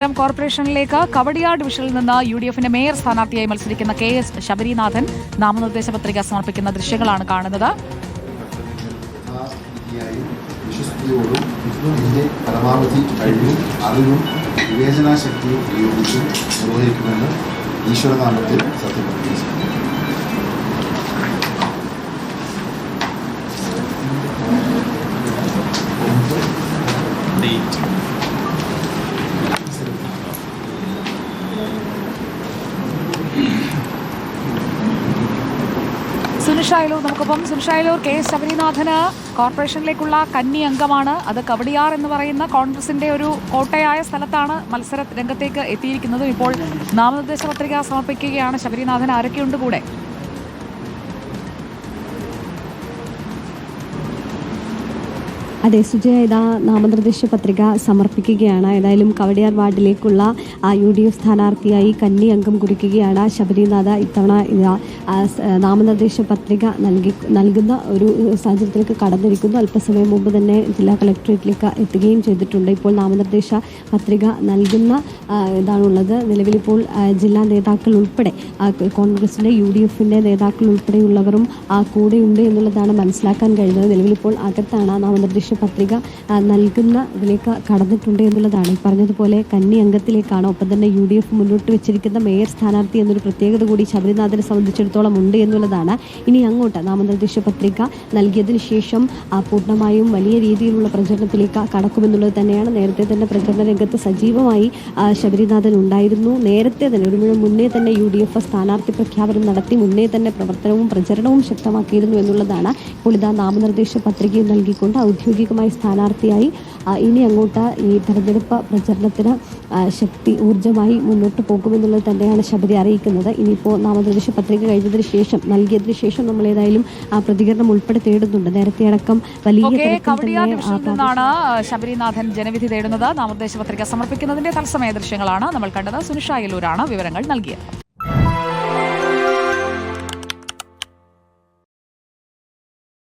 കോർപ്പറേഷനിലേക്ക് കവടിയാർ ഡിവിഷനിൽ നിന്ന് U D എഫിന്റെ മേയർ സ്ഥാനാർത്ഥിയായി മത്സരിക്കുന്ന കെ എസ് ശബരിനാഥൻ നാമനിർദ്ദേശ പത്രിക സമർപ്പിക്കുന്ന ദൃശ്യങ്ങളാണ് കാണുന്നത്. വിശ്വസ്തയോടും ഇതിന്റെ സുനിഷ നമുക്കിപ്പം നമുക്കൊപ്പം സുനിഷ കെ ശബരിനാഥന് കോർപ്പറേഷനിലേക്കുള്ള കന്നി അംഗമാണ്. അത് കവടിയാർ എന്ന് പറയുന്ന കോൺഗ്രസിന്റെ ഒരു കോട്ടയായ സ്ഥലത്താണ് മത്സര രംഗത്തേക്ക് എത്തിയിരിക്കുന്നതും. ഇപ്പോൾ നാമനിർദ്ദേശ പത്രിക സമർപ്പിക്കുകയാണ് ശബരിനാഥൻ. ആരൊക്കെയുണ്ട് കൂടെ? അതെ സുജയ ഇതാ നാമനിർദ്ദേശ പത്രിക സമർപ്പിക്കുകയാണ്. ഏതായാലും കവടിയാർ വാർഡിലേക്കുള്ള യു ഡി എഫ് സ്ഥാനാർത്ഥിയായി കന്നി അംഗം കുറിക്കുകയാണ് ശബരിനാഥ ഇത്തവണ ഇതാ നാമനിർദ്ദേശ പത്രിക നൽകി നൽകുന്ന ഒരു സാഹചര്യത്തിലേക്ക് കടന്നിരിക്കുന്നു. അല്പസമയം മുമ്പ് തന്നെ ജില്ലാ കളക്ടറേറ്റിലേക്ക് എത്തുകയും ചെയ്തിട്ടുണ്ട്. ഇപ്പോൾ നാമനിർദ്ദേശ പത്രിക നൽകുന്ന ഇതാണുള്ളത്. നിലവിലിപ്പോൾ ജില്ലാ നേതാക്കൾ ഉൾപ്പെടെ കോൺഗ്രസിന്റെ യു ഡി എഫിന്റെ നേതാക്കൾ ഉൾപ്പെടെയുള്ളവരും കൂടെയുണ്ട് എന്നുള്ളതാണ് മനസ്സിലാക്കാൻ കഴിയുന്നത് നിലവിലിപ്പോൾ അകത്താണ് ആ നാമനിർദ്ദേശ പത്രിക നൽകുന്ന ഇതിലേക്ക് കടന്നിട്ടുണ്ട് എന്നുള്ളതാണ്. ഈ പറഞ്ഞതുപോലെ കന്നി അംഗത്തിലേക്കാണ് ഒപ്പം തന്നെ യു ഡി എഫ് മുന്നോട്ട് വെച്ചിരിക്കുന്ന മേയർ സ്ഥാനാർത്ഥി എന്നൊരു പ്രത്യേകത കൂടി ശബരിനാഥനെ സംബന്ധിച്ചിടത്തോളം ഉണ്ട് എന്നുള്ളതാണ്. ഇനി അങ്ങോട്ട് നാമനിർദ്ദേശ പത്രിക നൽകിയതിന് ശേഷം പൂർണമായും വലിയ രീതിയിലുള്ള പ്രചരണത്തിലേക്ക് കടക്കുമെന്നുള്ളത് തന്നെയാണ്. നേരത്തെ തന്നെ പ്രചരണ രംഗത്ത് സജീവമായി ശബരിനാഥൻ ഉണ്ടായിരുന്നു. നേരത്തെ തന്നെ ഒരു മുന്നേ തന്നെ യു ഡി എഫ് സ്ഥാനാർത്ഥി പ്രഖ്യാപനം നടത്തി മുന്നേ തന്നെ പ്രവർത്തനവും പ്രചരണവും ശക്തമാക്കിയിരുന്നു എന്നുള്ളതാണ്. ഇപ്പോൾ ഇതാ നാമനിർദ്ദേശ പത്രികയും നൽകിക്കൊണ്ട് ഔദ്യോഗികമായി സ്ഥാനാർത്ഥിയായി ഇനി അങ്ങോട്ട് ഈ തെരഞ്ഞെടുപ്പ് പ്രചരണത്തിന് ശക്തി ഊർജമായി മുന്നോട്ട് പോകുമെന്നുള്ളത് തന്നെയാണ് ശബരി അറിയിക്കുന്നത്. ഇനിയിപ്പോൾ നാമനിർദ്ദേശ പത്രിക കഴിഞ്ഞതിന് ശേഷം നൽകിയതിനു ശേഷം നമ്മൾ ഏതായാലും ആ പ്രതികരണം ഉൾപ്പെടെ തേടുന്നുണ്ട്. നേരത്തെ അടക്കം വലിയ നിന്നാണ് ശബരിനാഥൻ ജനവിധി തേടുന്നത്. നാമനിർദ്ദേശ പത്രിക സമർപ്പിക്കുന്നതിന്റെ തത്സമയ ദൃശ്യങ്ങളാണ് നമ്മൾ കണ്ടത്. സുനിഷ അയലൂരാണ് വിവരങ്ങൾ നൽകിയത്.